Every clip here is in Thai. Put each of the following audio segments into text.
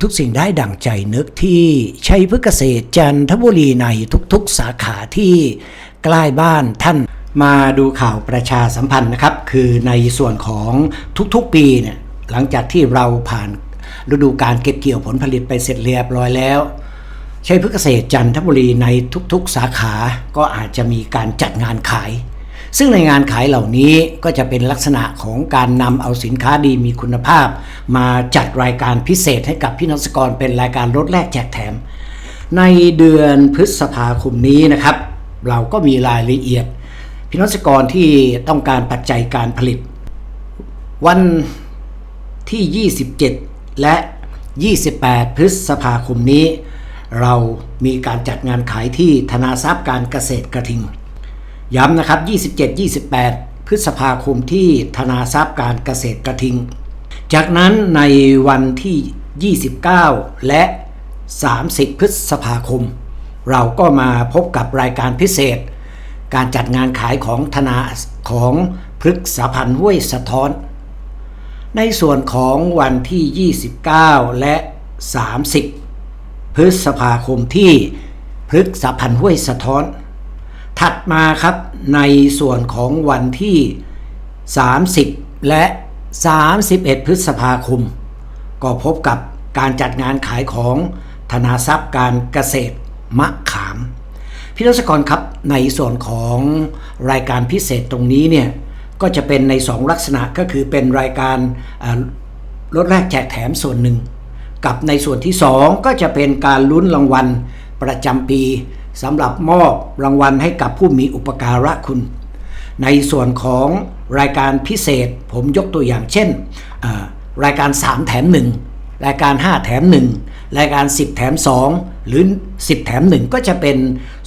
ทุกสิ่งได้ดั่งใจนึกที่ชัยพฤกษเกษตรจันทบุรีในทุกๆสาขาที่ใกล้บ้านท่านมาดูข่าวประชาสัมพันธ์นะครับ คือในส่วนของทุกๆปีเนี่ยหลังจากที่เราผ่านฤดูการเก็บเกี่ยวผลผลิตไปเสร็จเรียบร้อยแล้วชัยพฤกษเกษตรจันทบุรีในทุกๆสาขาก็อาจจะมีการจัดงานขาย ซึ่งในงานขายเหล่านี้ก็จะเป็นลักษณะของการนำเอาสินค้าดีมีคุณภาพ มาจัดรายการพิเศษให้กับพี่น้องเกษตรกรเป็นรายการลดแลกแจกแถม ในเดือนพฤษภาคมนี้นะครับ เราก็มีรายละเอียด พี่น้องเกษตรกรที่ต้องการปัจจัยการผลิต วันที่ 27 และ 28 พฤษภาคมนี้ เรามีการจัดงานขายที่ธนาทรัพย์การเกษตรกระทิง ย้ำนะครับ 27-28 พฤษภาคมที่ธนาทรัพย์การเกษตรกระทิง จากนั้นในวันที่ 29 และ 30 พฤษภาคม เราก็มาพบกับรายการพิเศษ การจัดงานขายของธนาของพฤกษพันธ์ห้วยสะท้อน ในส่วนของวันที่ 29 และ 30 พฤษภาคมที่พฤกษพันธ์ห้วยสะท้อน ถัดมาครับในส่วนของวันที่ 30 และ 31 พฤษภาคม ก็พบกับการจัดงานขายของธนาทรัพย์การเกษตรมะขาม พี่รัศกรครับในส่วนของรายการพิเศษตรงนี้เนี่ยก็จะเป็นใน 2 ลักษณะก็คือเป็นรายการลดแรกแจกแถมส่วนหนึ่ง กับในส่วนที่ 2 ก็จะเป็นการลุ้นรางวัลประจำปี สำหรับมอบรางวัลให้กับผู้มีอุปการะคุณ ในส่วนของรายการพิเศษผมยกตัวอย่างเช่น รายการ 3 แถม 1 รายการ 5 แถม 1 รายการ 10 แถม 2 หรือ 10 แถม 1 ก็จะเป็น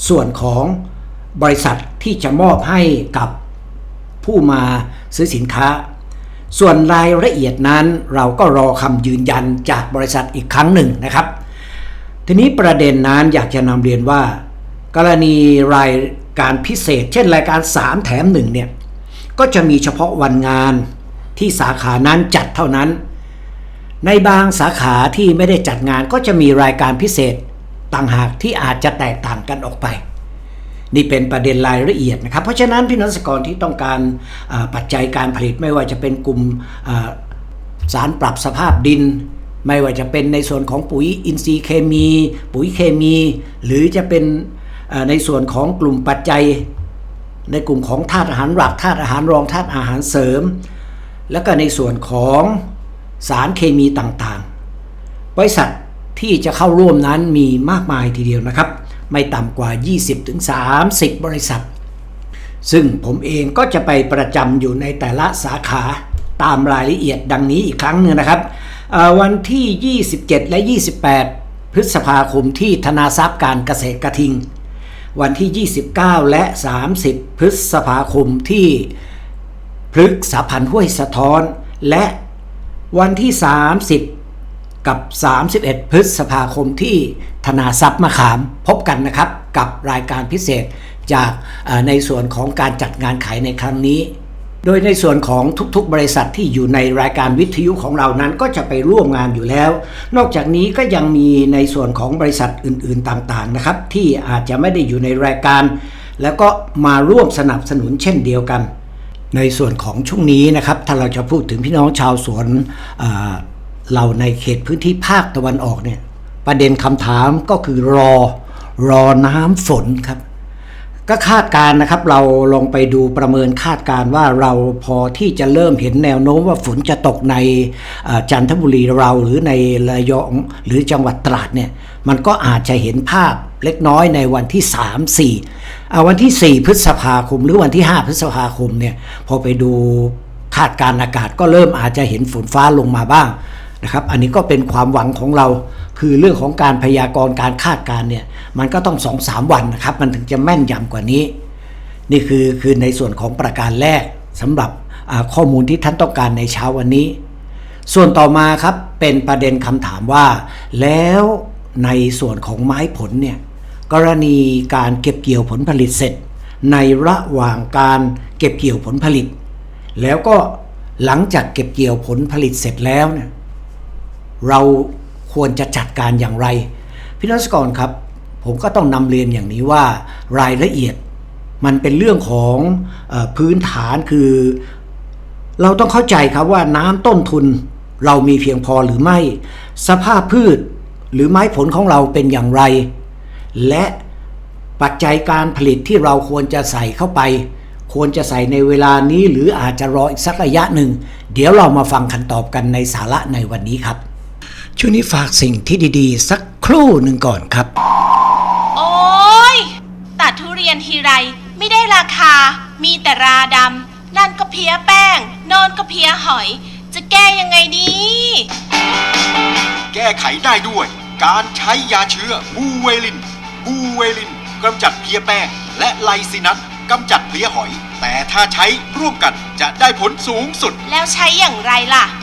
ส่วนของบริษัทที่จะมอบให้กับผู้มาซื้อสินค้า ส่วนรายละเอียดนั้นเราก็รอคำยืนยันจากบริษัทอีกครั้งหนึ่งนะครับ ทีนี้ประเด็นนั้นอยากจะนำเรียนว่า กรณีรายการพิเศษ เช่นรายการ 3 แถม1เนี่ยก็จะมีเฉพาะวันงานที่สาขานั้นจัดเท่านั้น ในบางสาขาที่ไม่ได้จัดงานก็จะมีรายการพิเศษต่างหากที่อาจจะแตกต่างกันออกไป นี่เป็นประเด็นรายละเอียดนะครับ เพราะฉะนั้นพี่น้องเกษตรกรที่ต้องการปัจจัยการผลิตไม่ว่าจะเป็นกลุ่มสารปรับสภาพดิน ไม่ว่าจะเป็นในส่วนของปุ๋ยอินทรีย์เคมี ปุ๋ยเคมี หรือจะเป็น ในส่วนของกลุ่มปัจจัย ในกลุ่มของธาตุอาหารหลักธาตุอาหารรองธาตุอาหารเสริม แล้วก็ในส่วนของสารเคมีต่างๆ บริษัทที่จะเข้าร่วมนั้นมีมากมายทีเดียวนะครับ ไม่ต่ำกว่า 20-30 บริษัท ซึ่งผมเองก็จะไปประจำอยู่ในแต่ละสาขาตามรายละเอียดดังนี้อีกครั้งหนึ่งนะครับ วันที่ 27 และ 28 พฤษภาคมที่ธนาทรัพย์การเกษตรกระทิง วันที่ 29 และ 30 พฤษภาคมที่พฤกษพันธ์ห้วยสะท้อน และวันที่ 30 กับ 31 พฤษภาคมที่ธนาทรัพย์มะขามพบกันนะครับ กับรายการพิเศษจากในส่วนของการจัดงานขายในครั้งนี้ โดยในส่วนของทุกๆ บริษัทที่อยู่ในรายการวิทยุของเรานั้นก็จะไปร่วมงานอยู่แล้ว นอกจากนี้ก็ยังมีในส่วนของบริษัทอื่นๆต่างๆนะครับ ที่อาจจะไม่ได้อยู่ในรายการ แล้วก็มาร่วมสนับสนุนเช่นเดียวกัน ในส่วนของช่วงนี้นะครับ ถ้าเราจะพูดถึงพี่น้องชาวสวนเราในเขตพื้นที่ภาคตะวันออกเนี่ยประเด็นคำถามก็คือรอรอน้ำฝนครับ ก็คาดการ์นะครับเราลองไปดูประเมินคาดการ์ว่าเราพอที่จะเริ่มเห็นแนวโน้มว่าฝนจะตกในจันทบุรีเราหรือในระยองหรือจังหวัดตราดเนี่ยมันก็อาจจะเห็นภาพเล็กน้อยในวันที่ 3 4อ่าวันที่ 4 พฤษภาคม หรือวันที่ 5 พฤษภาคมเนี่ยพอไปดูคาดการณ์อากาศก็เริ่มอาจจะเห็นฝนฟ้าลงมาบ้าง นะครับอันนี้ก็เป็นความหวังของเราคือเรื่องของการพยากรณ์การคาดการณ์เนี่ยมันก็ต้องสองสามวันนะครับมันถึงจะแม่นยำกว่านี้ นี่คือคือในส่วนของประการแรกสำหรับข้อมูลที่ท่านต้องการในเช้าวันนี้ ส่วนต่อมาครับเป็นประเด็นคำถามว่า แล้วในส่วนของไม้ผลเนี่ยกรณีการเก็บเกี่ยวผลผลิตเสร็จ ในระหว่างการเก็บเกี่ยวผลผลิต แล้วก็หลังจากเก็บเกี่ยวผลผลิตเสร็จแล้วเนี่ย เราควรจะจัดการอย่างไร พี่นักกรครับ ผมก็ต้องนำเรียนอย่างนี้ว่ารายละเอียด มันเป็นเรื่องของออพื้นฐานคือ เราต้องเข้าใจครับว่าน้ำต้นทุนเรามีเพียงพอหรือไม่ สภาพพืชหรือไม้ผลของเราเป็นอย่างไร และปัจจัยการผลิตที่เราควรจะใส่เข้าไป ควรจะใส่ในเวลานี้หรืออาจจะรออีกสักระยะหนึ่ง เดี๋ยวเรามาฟังคำตอบกันในสาระในวันนี้ครับ ช่วงนี้ฝากสิ่งที่ดีๆ สักครู่หนึ่งก่อนครับ โอ้ยตัดทุเรียนทีไรไม่ได้ราคา มีแต่ราดำนั่นก็เพี้ยแป้งโนอนก็เพี้ยหอย จะแก้ยังไงดี แก้ไขได้ด้วย การใช้ยาเชื้อบูเวลิน บูเวลินกำจัดเพลี้ยแป้งและไลซินัสกำจัดเพลี้ยหอย แต่ถ้าใช้ร่วมกันจะได้ผลสูงสุด แล้วใช้อย่างไรล่ะใ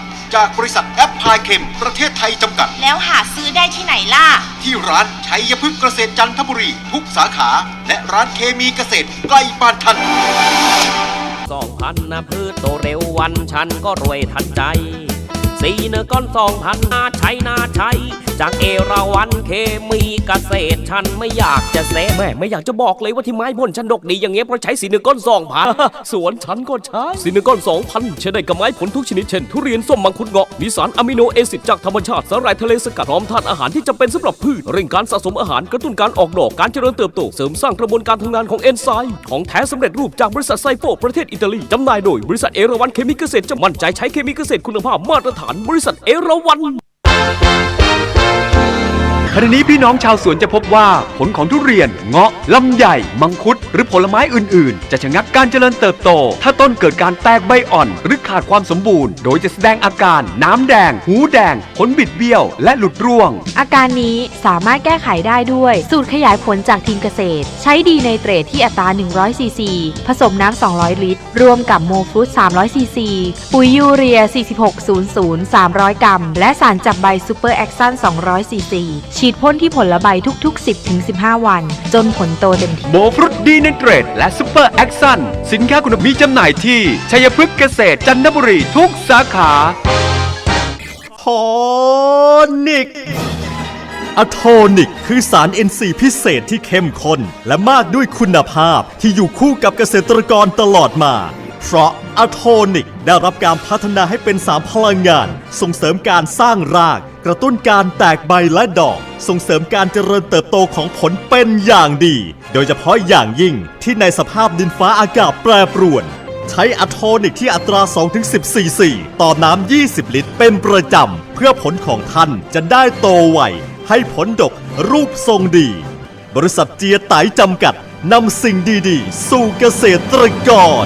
จากบริษัทแอปพลายเคมประเทศไทยจำกัด แล้วหาซื้อได้ที่ไหนล่ะ ที่ร้านชัยพฤกษ์เกษตรจันทบุรี ทุกสาขา และร้านเคมีเกษตรใกล้บ้านท่าน สองพันนะพืชโตเร็ววันฉันก็รวยทันใจ สี่เนื้อก้อนสองพันนาใช้นาใช้จากเอราวันเคมีเกษตรฉันไม่อยากจะเซแม่ไม่อยากจะบอกเลยว่าที่ไม้พ่นฉันดกดีอย่างเงี้ยเพราะใช้สีเนื้อก้อนสองพันสวนฉันก็ใช้สีเนื้อก้อนสองพันใช้ได้กับไม้ผลทุกชนิดเช่นทุเรียนส้มมังคุดเงาะมีสารอะมิโนแอซิดจากธรรมชาติสาหร่ายทะเลสกัดพร้อมธาตุอาหารที่จำเป็นสำหรับพืชเร่งการสะสมอาหารกระตุ้นการออกดอกการเจริญเติบโตเสริมสร้างกระบวนการทำงานของเอนไซม์ของแท้สำเร็จรูปจากบริษัทไซโปประเทศอิตาลีจำหน่ายโดยบริษัทเอราวันเคมีเกษตรจะมั่นใจใช้เคมีเกษตรคุณภาพมาตรฐานบริษัทเอราวัน ขณะนี้พี่น้องชาวสวนจะพบว่าผลของทุเรียน เงาะ ลำไย มังคุด หรือผลไม้อื่น ๆ จะชะงักการเจริญเติบโต ถ้าต้นเกิดการแตกใบอ่อน หรือขาดความสมบูรณ์ โดยจะแสดงอาการ น้ำแดง หูแดง ผลบิดเบี้ยว และหลุดร่วง อาการนี้สามารถแก้ไขได้ด้วย สูตรขยายผลจากทีมเกษตร ใช้ดีในเตรดที่อัตรา 100 ซีซี ผสมน้ำ 200 ลิตร รวมกับโมฟรุต300 ซีซี ปุ๋ยยูเรีย 4600 300 กรัม และสารจับใบซูเปอร์แอคซัน200 ซีซีฉีดพ่นที่ผลใบทุก ๆ 10-15 วัน จนผลโตเต็มที่โมฟรุตดีเนเตรตและซูเปอร์แอคซันสินค้าคุณภาพมีจำหน่ายที่ ชัยพฤกษ์เกษตรจันทบุรีทุกสาขาโทนิกอะโทนิก คือสาร NC พิเศษที่เข้มข้น และมากด้วยคุณภาพที่อยู่คู่กับเกษตรกรตลอดมา เพราะอะโทนิกได้รับการพัฒนาให้เป็นสารพลังงาน ส่งเสริมการสร้างราก กระตุ้นการแตกใบและดอก ส่งเสริมการเจริญเติบโตของผลเป็นอย่างดี โดยเฉพาะอย่างยิ่งที่ในสภาพดินฟ้าอากาศแปรปรวน ใช้อะโทนิกที่อัตรา 2-10 ซีซีต่อน้ำ 20 ลิตร เป็นประจำ เพื่อผลของท่านจะได้โตไว ให้ผลดกรูปทรงดี บริษัทเจียไตจำกัดนำสิ่งดีๆ สู่เกษตรกร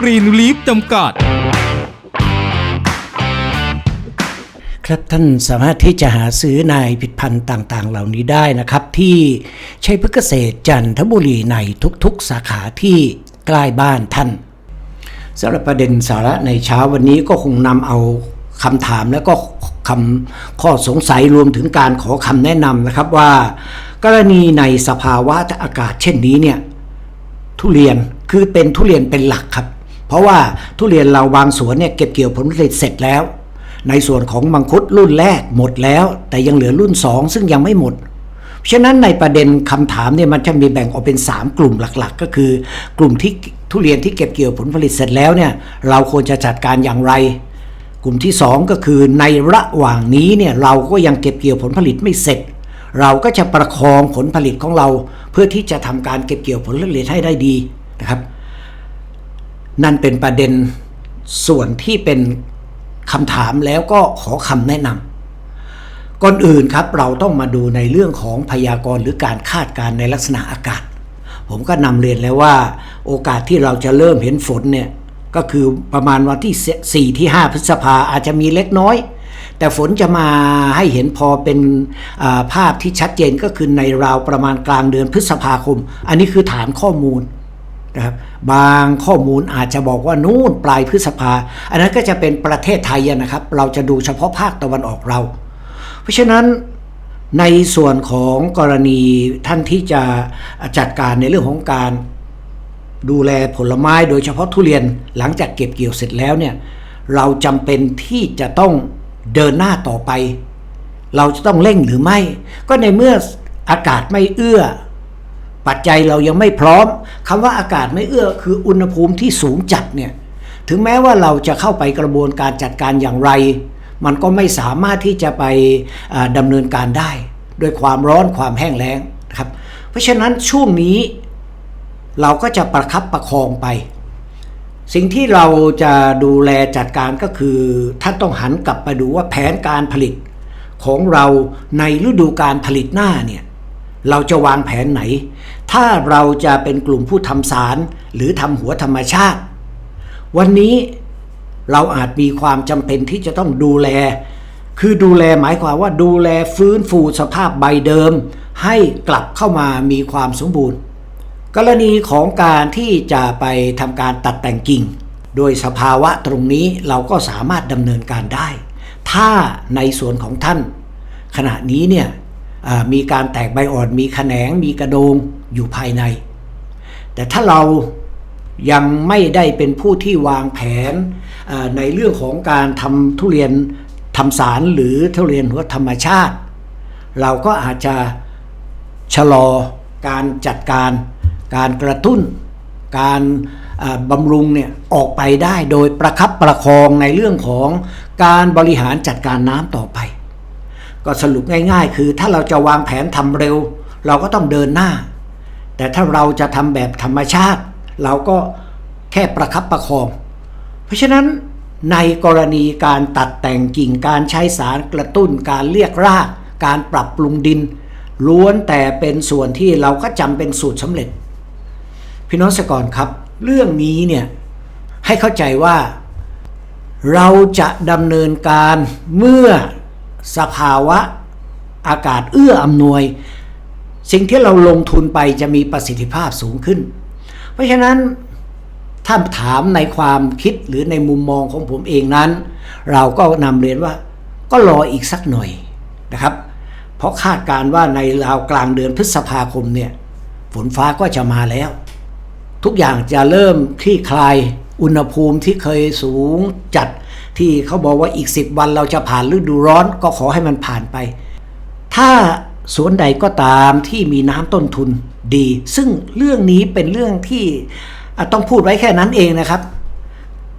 กรีนลีฟจำกัด ครับท่านสามารถที่จะหาซื้อในผลิตภัณฑ์ต่างๆ เหล่านี้ได้นะครับ ที่ชัยพฤกษเกษตรจันทบุรีในทุกๆ สาขาที่ใกล้บ้านท่านสำหรับประเด็นสาระในเช้าวันนี้ก็คงนำเอาคำถามและก็คำข้อสงสัยรวมถึงการขอคำแนะนำนะครับว่า กรณีในสภาวะอากาศเช่นนี้เนี่ยทุเรียนคือเป็นทุเรียนเป็นหลักครับ เพราะว่าทุเรียนเราบางสวนเนี่ยเก็บเกี่ยวผลผลิตเสร็จแล้ว ในส่วนของมังคุดรุ่นแรกหมดแล้ว แต่ยังเหลือรุ่น 2 ซึ่งยังไม่หมดฉะนั้นในประเด็นคำถามเนี่ยมันจะมีแบ่งออกเป็น 3 กลุ่มหลักๆ ก็คือ กลุ่มที่ทุเรียนที่เก็บเกี่ยวผลผลิตเสร็จแล้วเนี่ยเราควรจะจัดการอย่างไร กลุ่มที่ 2 ก็คือในระหว่างนี้เนี่ยเราก็ยังเก็บเกี่ยวผลผลิตไม่เสร็จ เราก็จะประคองผลผลิตของเรา เพื่อที่จะทำการเก็บเกี่ยวผลผลิตให้ได้ดีนะครับ นั่นเป็นประเด็นส่วนที่เป็นคำถามแล้วก็ขอคำแนะนำก่อนอื่นครับเราต้องมาดูในเรื่องของพยากรณ์หรือการคาดการณ์ในลักษณะอากาศ ผมก็นำเรียนแล้วว่า โอกาสที่เราจะเริ่มเห็นฝนเนี่ยก็คือประมาณวันที่ 4 ที่ 5 พฤษภาอาจจะมีเล็กน้อย แต่ฝนจะมาให้เห็นพอเป็นภาพที่ชัดเจนก็คือในราวประมาณกลางเดือนพฤษภาคม อันนี้คือฐานข้อมูล นะครับบางข้อมูลอาจจะบอกว่านู่นปลายพฤษภา อันนั้นก็จะเป็นประเทศไทยนะครับ เราจะดูเฉพาะภาคตะวันออกเรา เพราะฉะนั้นในส่วนของกรณีท่านที่จะจัดการในเรื่องของการดูแลผลไม้โดยเฉพาะทุเรียนหลังจากเก็บเกี่ยวเสร็จแล้วเนี่ยเราจำเป็นที่จะต้องเดินหน้าต่อไป เราจะต้องเร่งหรือไม่ ก็ในเมื่ออากาศไม่เอื้อ ปัจจัยเรายังไม่พร้อมคำว่าอากาศไม่เอื้อคืออุณหภูมิที่สูงจัดเนี่ยถึงแม้ว่าเราจะเข้าไปกระบวนการจัดการอย่างไร มันก็ไม่สามารถที่จะไปอ่าดำเนินการได้ด้วยความร้อนความแห้งแล้งนะครับ เพราะฉะนั้นช่วงนี้เราก็จะประคับประคองไป สิ่งที่เราจะดูแลจัดการก็คือท่านต้องหันกลับไปดูว่าแผนการผลิตของเราในฤดูการผลิตหน้าเนี่ย เราจะวางแผนไหน ถ้าเราจะเป็นกลุ่มผู้ทำสารหรือทำหัวธรรมชาติ วันนี้เราอาจมีความจำเป็นที่จะต้องดูแล คือดูแลหมายความว่าดูแลฟื้นฟูสภาพใบเดิม ให้กลับเข้ามามีความสมบูรณ์ กรณีของการที่จะไปทำการตัดแต่งกิ่ง โดยสภาวะตรงนี้เราก็สามารถดำเนินการได้ ถ้าในส่วนของท่าน ขณะนี้เนี่ย มีการแตกใบอ่อน มีแขนง มีกระโดงอยู่ภายใน แต่ถ้าเรายังไม่ได้เป็นผู้ที่วางแผนในเรื่องของการทำทุเรียนทำสารหรือทุเรียนหัวธรรมชาติ เราก็อาจจะชะลอการจัดการการกระตุ้น การบำรุงเนี่ยออกไปได้โดยประคับประคองในเรื่องของการบริหารจัดการน้ำต่อไป ก็สรุปง่าย ๆ คือถ้าเราจะวางแผนทำเร็ว เราก็ต้องเดินหน้า แต่ถ้าเราจะทำแบบธรรมชาติ เราก็แค่ประคับประคอง เพราะฉะนั้นในกรณีการตัดแต่งกิ่งการใช้สารกระตุ้นการเรียกราก การปรับปรุงดิน ล้วนแต่เป็นส่วนที่เราก็จำเป็นสูตรสำเร็จ พี่น้องสกรครับ เรื่องนี้เนี่ยให้เข้าใจว่า เราจะดำเนินการเมื่อ สภาวะอากาศเอื้ออำนวย สิ่งที่เราลงทุนไปจะมีประสิทธิภาพสูงขึ้น เพราะฉะนั้นถ้าถามในความคิดหรือในมุมมองของผมเองนั้น เราก็นำเรียนว่าก็รออีกสักหน่อยนะครับ เพราะคาดการณ์ว่าในราวกลางเดือนพฤษภาคมเนี่ยฝนฟ้าก็จะมาแล้ว ทุกอย่างจะเริ่มคลี่คลายอุณหภูมิที่เคยสูงจัด ที่เขาบอกว่าอีก 10 วันเราจะผ่านฤดูร้อนก็ขอให้มันผ่านไป ถ้าสวนใดก็ตามที่มีน้ำต้นทุนดี ซึ่งเรื่องนี้เป็นเรื่องที่ต้องพูดไว้แค่นั้นเองนะครับ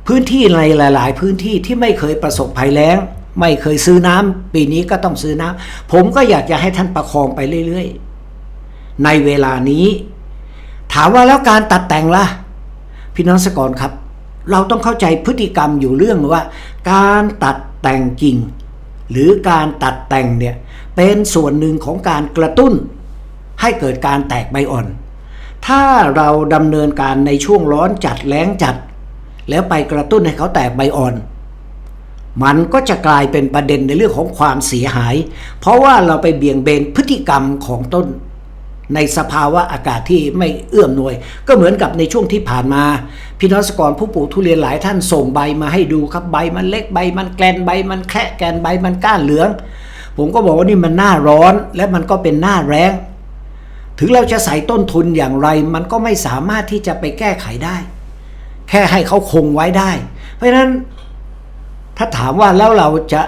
พื้นที่ในหลาย ๆ พื้นที่ที่ไม่เคยประสบภัยแล้ง ไม่เคยซื้อน้ำปีนี้ก็ต้องซื้อน้ำผมก็อยากจะให้ท่านประคองไปเรื่อย ๆ ในเวลานี้ ถามว่าแล้วการตัดแต่งล่ะ พี่น้องสกรครับ เราต้องเข้าใจพฤติกรรมอยู่เรื่องว่า การตัดแต่งกิ่ง หรือการตัดแต่งเนี่ยเป็นส่วนหนึ่งของการกระตุ้น ให้เกิดการแตกใบอ่อน ถ้าเราดำเนินการในช่วงร้อนจัดแล้งจัด แล้วไปกระตุ้นให้เขาแตกใบอ่อนมันก็จะกลายเป็นประเด็นในเรื่องของความเสียหาย เพราะว่าเราไปเบี่ยงเบนพฤติกรรมของต้น ในสภาวะอากาศที่ไม่เอื้อมหน่วย ก็เหมือนกับในช่วงที่ผ่านมา พี่น้องสกรผู้ปลูกทุเรียนหลายท่านส่งใบมาให้ดูครับใบมันเล็กใบมันแกลนใบมันแคะแกนใบมันก้านเหลือง ผมก็บอกว่านี่มันหน้าร้อนและมันก็เป็นหน้าแรงถึงเราจะใส่ต้นทุนอย่างไร มันก็ไม่สามารถที่จะไปแก้ไขได้ แค่ให้เขาคงไว้ได้ เพราะฉะนั้นถ้าถามว่าแล้วเราจะ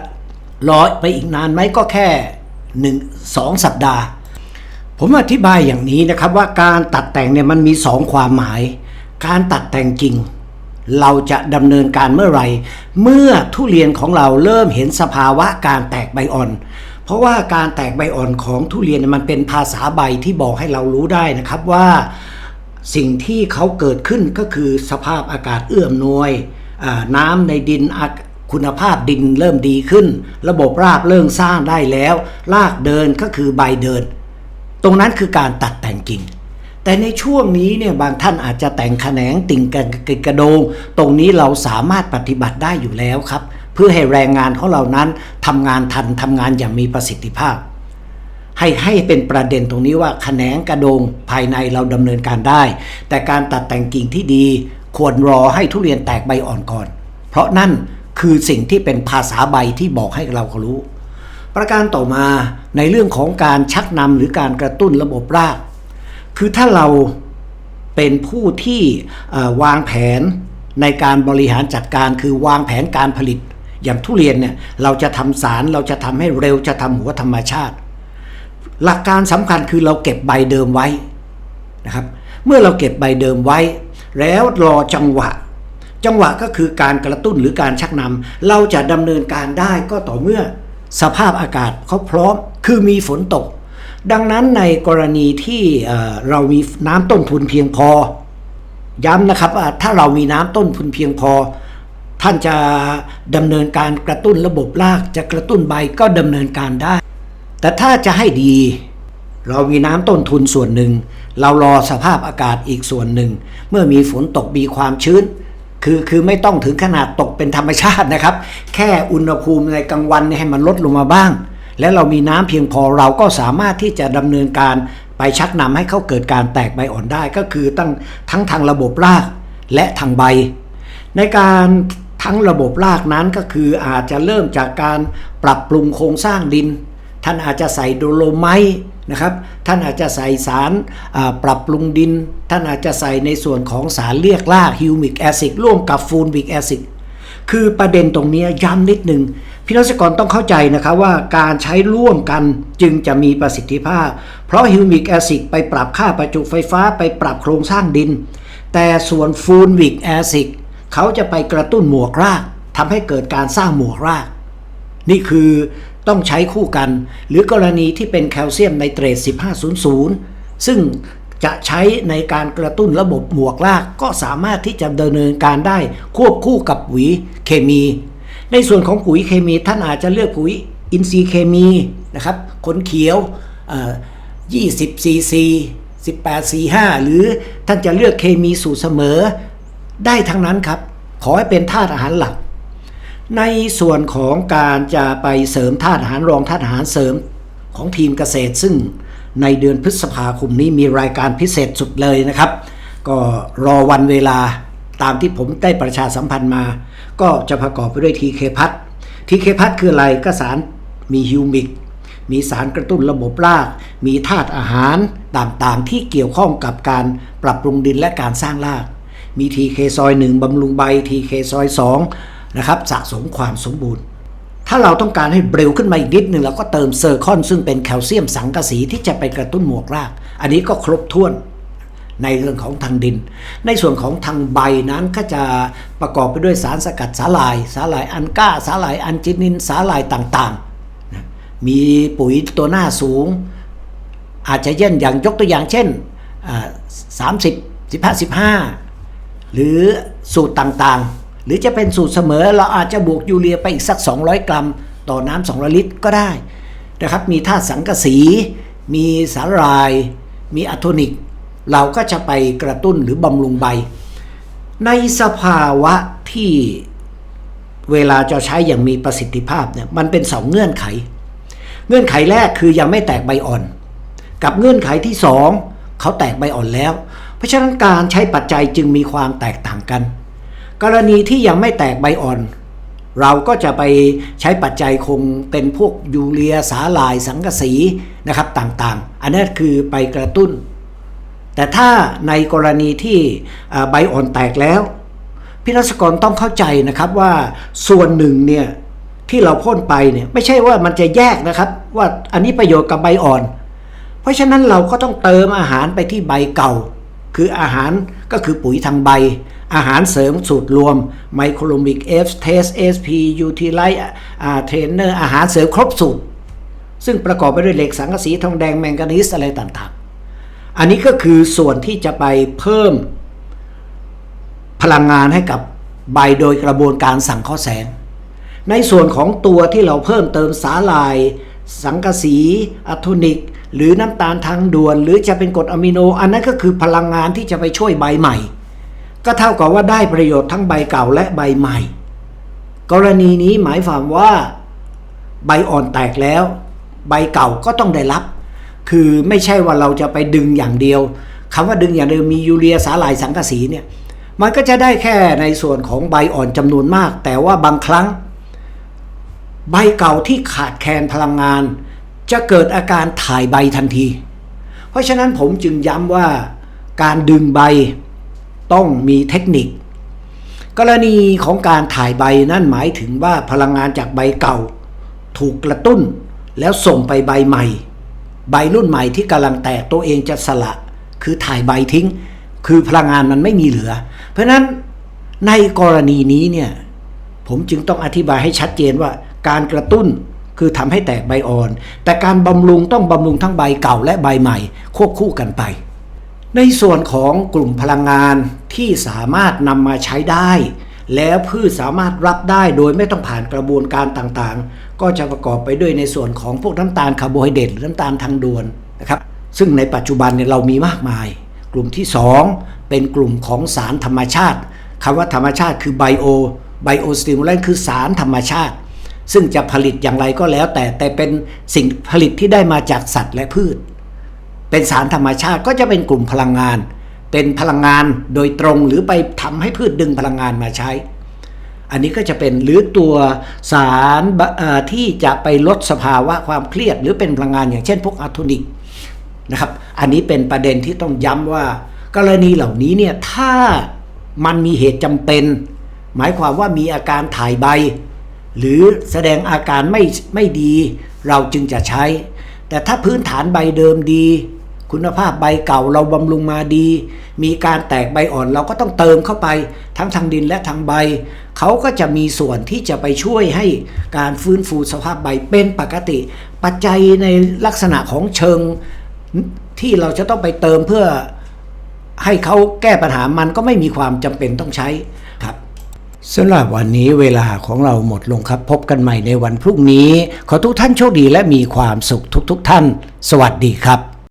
รอไปอีกนานไหมก็แค่หนึ่งสองสัปดาห์ ผมอธิบายอย่างนี้นะครับว่าการตัดแต่งเนี่ยมันมีสองความหมาย การตัดแต่งจริงเราจะดำเนินการเมื่อไหร่เมื่อทุเรียนของเราเริ่มเห็นสภาวะการแตกใบอ่อน เพราะว่าการแตกใบอ่อนของทุเรียนมันเป็นภาษาใบที่บอกให้เรารู้ได้นะครับว่าสิ่งที่เขาเกิดขึ้นก็คือสภาพอากาศเอื้อมนวยน้ำในดินคุณภาพดินเริ่มดีขึ้น ระบบรากเริ่มสร้างได้แล้ว รากเดินก็คือใบเดิน ตรงนั้นคือการตัดแต่งกิ่ง แต่ในช่วงนี้เนี่ยบางท่านอาจจะแต่งแขนงติ่งกันกระโดง ตรงนี้เราสามารถปฏิบัติได้อยู่แล้วครับ เพื่อให้แรงงานของเรานั้นทำงานทันทำงานอย่างมีประสิทธิภาพ ให้ให้เป็นประเด็นตรงนี้ว่าแขนงกระโดงภายในเราดำเนินการได้ แต่การตัดแต่งกิ่งที่ดี ควรรอให้ทุเรียนแตกใบอ่อนก่อน เพราะนั่นคือสิ่งที่เป็นภาษาใบที่บอกให้เรารู้ ประการต่อมาในเรื่องของการชักนำหรือการกระตุ้นระบบราก คือถ้าเราเป็นผู้ที่วางแผนในการบริหารจัดการ คือวางแผนการผลิต อย่างทุเรียนเนี่ยเราจะทำสารเราจะทำให้เร็วจะทำหัวธรรมชาติ หลักการสำคัญคือเราเก็บใบเดิมไว้นะครับ เมื่อเราเก็บใบเดิมไว้ แล้วรอจังหวะ จังหวะก็คือการกระตุ้นหรือการชักนำเราจะดำเนินการได้ก็ต่อเมื่อสภาพอากาศเขาพร้อม คือมีฝนตก ดังนั้นในกรณีที่เรามีน้ำต้นทุนเพียงพอ ย้ำนะครับว่าถ้าเรามีน้ำต้นทุนเพียงพอ ท่านจะดำเนินการกระตุ้นระบบรากจะกระตุ้นใบก็ดำเนินการได้ แต่ถ้าจะให้ดี เรามีน้ำต้นทุนส่วนหนึ่ง เรารอสภาพอากาศอีกส่วนหนึ่ง เมื่อมีฝนตกมีความชื้นคือคือไม่ต้องถึงขนาดตกเป็นธรรมชาตินะครับ แค่อุณหภูมิในกลางวันให้มันลดลงมาบ้าง และเรามีน้ำเพียงพอเราก็สามารถที่จะดำเนินการไปชักนำให้เขาเกิดการแตกใบอ่อนได้ก็คือตั้งทั้งทางระบบรากและทางใบ ในการทั้งระบบรากนั้นก็คืออาจจะเริ่มจากการปรับปรุงโครงสร้างดิน ท่านอาจจะใส่โดโลไมต์นะครับท่านอาจจะใส่สารปรับปรุงดิน ท่านอาจจะใส่ในส่วนของสารเรียกรากฮิวมิกแอซิดร่วมกับฟูลวิกแอซิด คือประเด็นตรงนี้ย้ำนิดหนึ่งพี่น้องเกษตรกรต้องเข้าใจนะครับว่าการใช้ร่วมกันจึงจะมีประสิทธิภาพ เพราะฮิวมิกแอซิดไปปรับค่าประจุไฟฟ้าไปปรับโครงสร้างดิน แต่ส่วนฟูลวิกแอซิดเขาจะไปกระตุ้นหมวกรากทำให้เกิดการสร้างหมวกราก นี่คือต้องใช้คู่กัน หรือกรณีที่เป็นแคลเซียมไนเตรต 1500 ซึ่ง จะใช้ในการกระตุ้นระบบหมวกรากก็สามารถที่จะดำเนินการได้ควบคู่กับปุ๋ยเคมี ในส่วนของปุ๋ยเคมีท่านอาจจะเลือกปุ๋ยอินทรีย์เคมีนะครับขนเขียว20 cc 18 45หรือท่านจะเลือกเคมีสูตรเสมอได้ทั้งนั้นครับ ขอให้เป็นธาตุอาหารหลัก ในส่วนของการจะไปเสริมธาตุอาหารรองธาตุอาหารเสริมของทีมเกษตร ซึ่ง ในเดือนพฤษภาคมนี้มีรายการพิเศษสุดเลยนะครับ ก็รอวันเวลาตามที่ผมได้ประชาสัมพันธ์มา ก็จะประกอบไปด้วยทีเคพัททีเคพัทคืออะไรก็สารมีฮิวมิก มีสารกระตุ้นระบบราก มีธาตุอาหารต่างๆ ที่เกี่ยวข้องกับการปรับปรุงดินและการสร้างราก มีทีเคซอย1บำรุงใบทีเคซอย2นะครับสะสมความสมบูรณ์ ถ้าเราต้องการให้เร็วขึ้นมาอีกนิดหนึ่งเราก็เติมเซอร์คอนซึ่งเป็นแคลเซียมสังกะสีที่จะไปกระตุ้นหมวกราก อันนี้ก็ครบถ้วนในเรื่องของทางดิน ในส่วนของทางใบนั้นก็จะประกอบไปด้วยสารสกัดสาหร่าย สาหร่ายอันก้า สาหร่ายอันจินิน สาหร่ายต่างๆ มีปุ๋ยตัวหน้าสูง อาจจะเย่นอย่างยกตัวอย่างเช่นสามสิบสิบห้าสิบห้าหรือสูตรต่างๆ หรือจะเป็นสูตรเสมอเราอาจจะบวกยูเรียไปอีกสัก 200 กรัม ต่อน้ำ200 ลิตรก็ได้นะครับมีธาตุสังกะสี มีสาราย มีอะโทนิก เราก็จะไปกระตุ้นหรือบำรุงใบ ในสภาวะที่เวลาจะใช้อย่างมีประสิทธิภาพเนี่ยมันเป็นสองเงื่อนไข เงื่อนไขแรกคือยังไม่แตกใบอ่อน กับเงื่อนไขที่สองเขาแตกใบอ่อนแล้ว เพราะฉะนั้นการใช้ปัจจัยจึงมีความแตกต่างกัน กรณีที่ยังไม่แตกใบอ่อน เราก็จะไปใช้ปัจจัยคงเป็นพวกยูเรียสาลายสังกะสีนะครับต่างๆ อันนั้คือไปกระตุ้น แต่ถ้าในกรณีที่ใบอ่อนแตกแล้ว พี่รัศกรต้องเข้าใจนะครับว่าส่วนหนึ่งเนี่ยที่เราพ่นไปเนี่ยไม่ใช่ว่ามันจะแยกนะครับ ว่าอันนี้ประโยชน์กับใบอ่อน เพราะฉะนั้นเราก็ต้องเติมอาหารไปที่ใบเก่า คืออาหารก็คือปุ๋ยทางใบ อาหารเสริมสูตรรวมไมโครมิกเอฟเทสเอสพียูทีไลท์เทรนเนอร์อาหารเสริมครบสูตร ซึ่งประกอบไปด้วยเหล็กสังกะสีทองแดงแมงกานีสอะไรต่างๆ อันนี้ก็คือส่วนที่จะไปเพิ่มพลังงานให้กับใบโดยกระบวนการสังเคราะห์แสง ในส่วนของตัวที่เราเพิ่มเติมสาลาย สังกะสีอะโทนิก หรือน้ำตาลทางด่วน หรือจะเป็นกรดอะมิโน อันนั้นก็คือพลังงานที่จะไปช่วยใบใหม่ ก็เท่ากับว่าได้ประโยชน์ทั้งใบเก่าและใบใหม่ กรณีนี้หมายความว่าใบอ่อนแตกแล้ว ใบเก่าก็ต้องได้รับ คือไม่ใช่ว่าเราจะไปดึงอย่างเดียวคำว่าดึงอย่างเดียวมียูเรียสาหร่ายสังกะสีเนี่ยมันก็จะได้แค่ในส่วนของใบอ่อนจำนวนมาก แต่ว่าบางครั้ง ใบเก่าที่ขาดแคลนพลังงาน จะเกิดอาการถ่ายใบทันที เพราะฉะนั้นผมจึงย้ำว่าการดึงใบต้องมีเทคนิค กรณีของการถ่ายใบนั่นหมายถึงว่าพลังงานจากใบเก่า ถูกกระตุ้นแล้วส่งไปใบใหม่ ใบรุ่นใหม่ที่กำลังแตกตัวเองจะสละ คือถ่ายใบทิ้ง คือพลังงานมันไม่มีเหลือ เพราะนั้นในกรณีนี้เนี่ยผมจึงต้องอธิบายให้ชัดเจนว่าการกระตุ้น คือทำให้แตกใบอ่อน แต่การบำรุงต้องบำรุงทั้งใบเก่าและใบใหม่ ควบคู่กันไป ในส่วนของกลุ่มพลังงานที่สามารถนำมาใช้ได้ แล้วพืชสามารถรับได้โดยไม่ต้องผ่านกระบวนการต่างๆ ก็จะประกอบไปด้วยในส่วนของพวกน้ำตาลคาร์โบไฮเดรตหรือน้ำตาลทางด่วนนะครับ ซึ่งในปัจจุบันเนี่ยเรามีมากมาย กลุ่มที่ 2 เป็นกลุ่มของสารธรรมชาติคำว่าธรรมชาติคือไบโอไบโอสติมูลันคือสารธรรมชาติ ซึ่งจะผลิตอย่างไรก็แล้วแต่แต่เป็นสิ่งผลิตที่ได้มาจากสัตว์และพืช เป็นสารธรรมชาติก็จะเป็นกลุ่มพลังงาน เป็นพลังงานโดยตรงหรือไปทำให้พืชดึงพลังงานมาใช้ อันนี้ก็จะเป็นหรือตัวสารที่จะไปลดสภาวะความเครียด หรือเป็นพลังงานอย่างเช่นพวกอะโทนิกนะครับ อันนี้เป็นประเด็นที่ต้องย้ำว่า กรณีเหล่านี้เนี่ยถ้ามันมีเหตุจำเป็น หมายความว่ามีอาการถ่ายใบ หรือแสดงอาการไม่ไม่ดีเราจึงจะใช้ แต่ถ้าพื้นฐานใบเดิมดี คุณภาพใบเก่าเราบำรุงมาดี มีการแตกใบอ่อนเราก็ต้องเติมเข้าไป ทั้งทางดินและทางใบ เขาก็จะมีส่วนที่จะไปช่วยให้การฟื้นฟูสภาพใบเป็นปกติ ปัจจัยในลักษณะของเชิงที่เราจะต้องไปเติมเพื่อให้เขาแก้ปัญหามันก็ไม่มีความจำเป็นต้องใช้ สำหรับวันนี้เวลาของเราหมดลงครับ พบกันใหม่ในวันพรุ่งนี้ ขอทุกท่านโชคดีและมีความสุขทุกๆทท่าน สวัสดีครับ